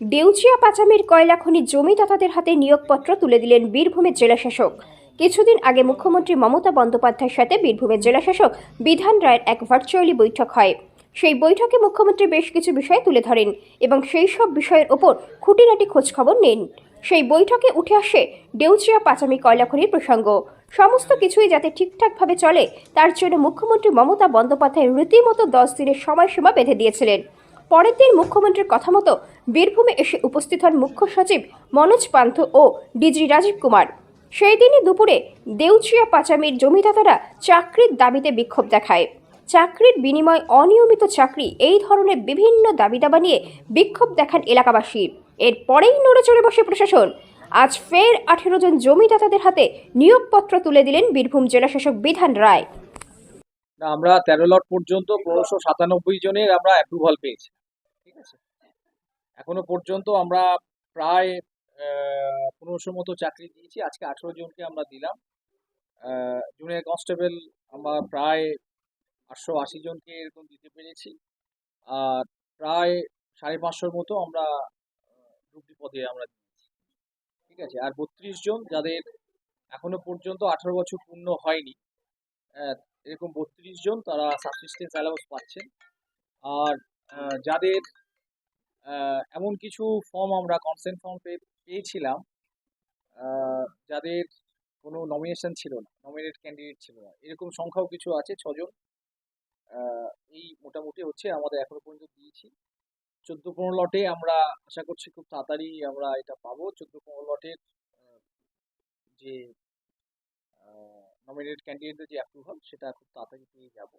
ডেউচিয়া পাচামির কয়লা খনির জমিদাতাদের হাতে নিয়োগপত্র তুলে দিলেন বীরভূমের জেলাশাসক কিছুদিন আগে মুখ্যমন্ত্রী মমতা বন্দ্যোপাধ্যায়ের সাথে বীরভূমের জেলাশাসক বিধান রায়ের এক ভার্চুয়ালি বৈঠক হয়। সেই বৈঠকে মুখ্যমন্ত্রী বেশ কিছু বিষয় তুলে ধরেন এবং সেই সব বিষয়ের ওপর খুঁটিনাটি খোঁজখবর নেন। সেই বৈঠকে উঠে আসে ডেউচিয়া পাচামি কয়লা খনির প্রসঙ্গ। সমস্ত কিছুই যাতে ঠিকঠাকভাবে চলে, তার জন্য মুখ্যমন্ত্রী মমতা বন্দ্যোপাধ্যায় রীতিমতো দশ দিনের সময়সীমা বেঁধে দিয়েছিলেন। পরের দিন মুখ্যমন্ত্রীর কথা মতো বীরভূমে এসে উপস্থিত হন মুখ্য সচিব মনোজ পান্থ ও ডিজি রাজীব কুমার। সেই দিনই দুপুরে দেউচিয়া পাচামির জমিদাতারা চাকরির দাবিতে বিক্ষোভ দেখায়। চাকরির বিনিময় অনিয়মিত চাকরি এই ধরনের বিভিন্ন দাবি দাবা নিয়ে বিক্ষোভ দেখান এলাকাবাসী। এরপরেই নড়ে চড়ে বসে প্রশাসন। আজ ফের আঠেরো জন জমিদাতাদের হাতে নিয়োগপত্র তুলে দিলেন বীরভূম জেলাশাসক বিধান রায়। আমরা তেরো লট পর্যন্ত পনেরোশো সাতানব্বই জনের আমরা অ্যাপ্রুভাল পেয়েছি। ঠিক আছে? এখনও পর্যন্ত আমরা প্রায় পনেরোশো মতো চাকরি দিয়েছি। আজকে আঠেরো জনকে আমরা দিলাম। জুনিয়র কনস্টেবল আমরা প্রায় আটশো আশি জনকে এরকম দিতে পেরেছি। আর প্রায় সাড়ে পাঁচশোর মতো আমরা গ্রুপটি পদে আমরা দিয়েছি। ঠিক আছে? আর বত্রিশ জন যাদের এখনও পর্যন্ত আঠারো বছর পূর্ণ হয়নি এরকম বত্রিশ জন তারা সাবসিস্টেন্স অ্যালাউন্স পাচ্ছেন। আর যাদের এমন কিছু ফর্ম আমরা কনসেন্ট ফর্ম পেয়েছিলাম যাদের কোনো নমিনেশন ছিল না নমিনেট ক্যান্ডিডেট ছিল না। এরকম সংখ্যাও কিছু আছে, ছজন। এই মোটামুটি হচ্ছে আমাদের এখনও পর্যন্ত দিয়েছি। চোদ্দ পনেরো লটে আমরা আশা করছি খুব তাড়াতাড়ি আমরা এটা পাবো। চোদ্দ পনেরো লটের যে নমিনেট ক্যান্ডিডেটদের যে অ্যাপ্রুভাল সেটা খুব তাড়াতাড়ি পেয়ে যাব।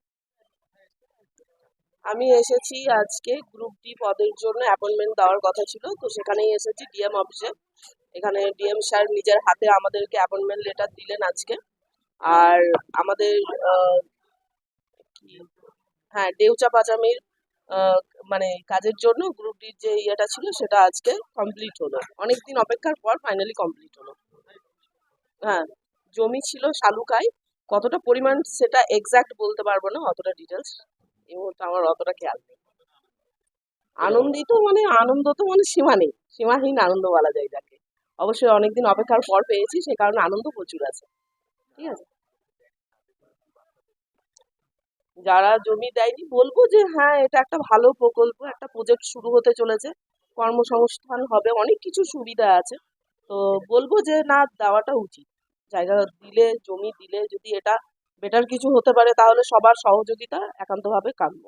আমি এসেছি আজকে গ্রুপ ডি পদের জন্য অ্যাপয়েন্টমেন্ট দেওয়ার কথা ছিল, তো সেখানেই এসেছি ডিএম অফিসে এখানে ডিএম স্যার নিজের হাতে আমাদেরকে অ্যাপয়েন্টমেন্ট লেটার দিলেন আজকে। আর আমাদের হ্যাঁ দেউচা পাচামির মানে কাজের জন্য গ্রুপ ডির যে ইয়েটা ছিল, সেটা আজকে কমপ্লিট হলো। অনেকদিন অপেক্ষার পর ফাইনালি কমপ্লিট হলো। হ্যাঁ। জমি ছিল শালুকায়, কতটা পরিমাণ সেটা এক্সাক্ট বলতে পারব না, অতটা ডিটেলস এই মুহূর্তে আমার অতটা খেয়াল নেই। আনন্দিত মানে আনন্দ তো মানে সীমা নেই, সীমাহীন আনন্দ বলা যায় যাকে অবশ্যই অনেকদিন অপেক্ষার পর পেয়েছি, সে কারণে আনন্দ প্রচুর আছে। ঠিক আছে? যারা জমি দেয়নি, বলব যে হ্যাঁ এটা একটা ভালো প্রকল্প, একটা প্রজেক্ট শুরু হতে চলেছে। কর্মসংস্থান হবে, অনেক কিছু সুবিধা আছে। তো বলব যে না, দেওয়াটা উচিত। জায়গা দিলে, জমি দিলে যদি এটা বেটার কিছু হতে পারে, তাহলে সবার সহযোগিতা একান্তভাবে কাম্য।